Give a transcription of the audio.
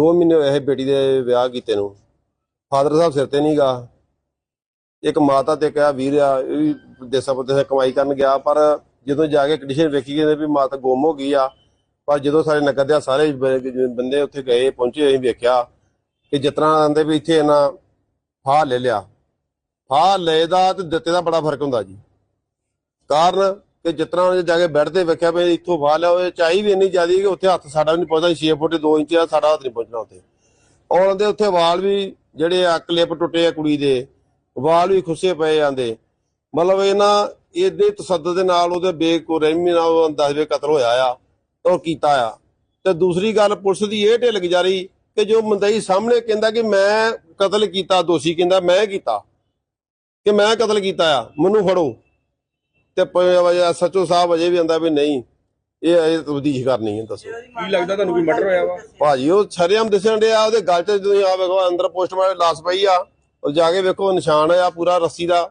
ਦੋ ਮਹੀਨੇ ਹੋਏ ਇਹ ਬੇਟੀ ਦੇ ਵਿਆਹ ਕੀਤੇ ਨੂੰ। ਫਾਦਰ ਸਾਹਿਬ ਸਿਰ ਤੇ ਨਹੀਂਗਾ ਇੱਕ ਮਾਤਾ ਤੇ ਕਿਹਾ ਵੀਰ ਆ, ਇਹ ਵੀ ਦੇਸਾਂ ਪਰਦੇਸਾਂ ਕਮਾਈ ਕਰਨ ਗਿਆ, ਪਰ ਜਦੋਂ ਜਾ ਕੇ ਕੰਡੀਸ਼ਨ ਵੇਖੀ ਗਏ ਵੀ ਮਾਤਾ ਗੁੰਮ ਹੋ ਗਈ ਆ, ਪਰ ਜਦੋਂ ਸਾਰੇ ਨਗਰ ਦੇ ਸਾਰੇ ਬੰਦੇ ਉੱਥੇ ਗਏ, ਪਹੁੰਚੇ, ਅਸੀਂ ਵੇਖਿਆ ਕਿ ਜਿਤਨਾ ਆਂਦੇ ਵੀ ਇੱਥੇ ਇਹਨਾਂ ਫਾਹ ਲੈ ਲਿਆ। ਫਾਹ ਲਏ ਦਾ ਤੇ ਦਿੱਤੇ ਦਾ ਬੜਾ ਫ਼ਰਕ ਹੁੰਦਾ ਜੀ। ਕਾਰਨ ਕਿ ਜਿਤਨਾ ਉਹਨੇ ਜਾ ਕੇ ਬੈੱਡ ਤੇ ਵੇਖਿਆ ਵੀ ਇੱਥੋਂ ਫਾਹ ਲਿਆ ਉਹ ਚਾਹੀ ਵੀ ਇੰਨੀ ਜ਼ਿਆਦੀ ਕਿ ਉੱਥੇ ਹੱਥ ਸਾਡਾ ਵੀ ਨਹੀਂ ਪਹੁੰਚਦਾ 6 ਫੁੱਟ 2 ਇੰਚ ਆ ਸਾਡਾ ਹੱਥ ਨਹੀਂ ਪਹੁੰਚਣਾ ਉੱਥੇ। ਔਰ ਉਹਦੇ ਉੱਥੇ ਵਾਲ ਵੀ ਜਿਹੜੇ ਆ ਕਲਿੱਪ ਟੁੱਟੇ ਆ ਕੁੜੀ ਦੇ, ਵਾਲ ਵੀ ਖੁੱਸੇ ਪਏ ਜਾਂਦੇ। ਮਤਲਬ ਇਹਨਾਂ ਇਹਦੇ ਤਸੱਦਦ ਦੇ ਨਾਲ ਉਹਦੇ ਬੇਕੁਰਹਿਮੀ ਨਾਲ ਉਹ ਦਸਵੇਂ ਕਤਲ ਹੋਇਆ ਆ ਉਹ ਕੀਤਾ ਆ। ਤੇ ਦੂਸਰੀ ਗੱਲ ਪੁਲਿਸ ਦੀ ਇਹ ਢਿੱਲ ਗੁਜ਼ਾਰੀ ਕਿ ਜੋ ਮੰਦਈ ਸਾਹਮਣੇ ਕਹਿੰਦਾ ਕਿ ਮੈਂ ਕਤਲ ਕੀਤਾ, ਦੋਸ਼ੀ ਕਹਿੰਦਾ ਮੈਂ ਕੀਤਾ, ਕਿ ਮੈਂ ਕਤਲ ਕੀਤਾ ਆ, ਮੈਨੂੰ ਫੜੋ। ਤੇ ਸੱਚੋ ਸਾਹਿਬ ਅਜੇ ਵੀ ਆਂਦਾ ਵੀ ਨਹੀਂ ਇਹ ਅਜੇ ਤਬਦੀਸ਼ ਕਰਨੀ ਹੈ ਦੱਸੋ। ਕੀ ਲੱਗਦਾ ਤੁਹਾਨੂੰ ਕੋਈ ਮਰਡਰ ਹੋਇਆ ਵਾ? ਭਾਜੀ ਉਹ ਛਰੇਮ ਦਿਸਣ ਡਿਆ ਉਹਦੇ ਗਲ 'ਚ ਤੁਸੀਂ ਆ ਵੇਖੋ ਅੰਦਰ ਪੋਸਟਮਾਰਟਮ ਲਾਸ ਪਈ ਆ ਉਹ ਜਾ ਕੇ ਵੇਖੋ ਨਿਸ਼ਾਨ ਆ ਪੂਰਾ ਰੱਸੀ ਦਾ।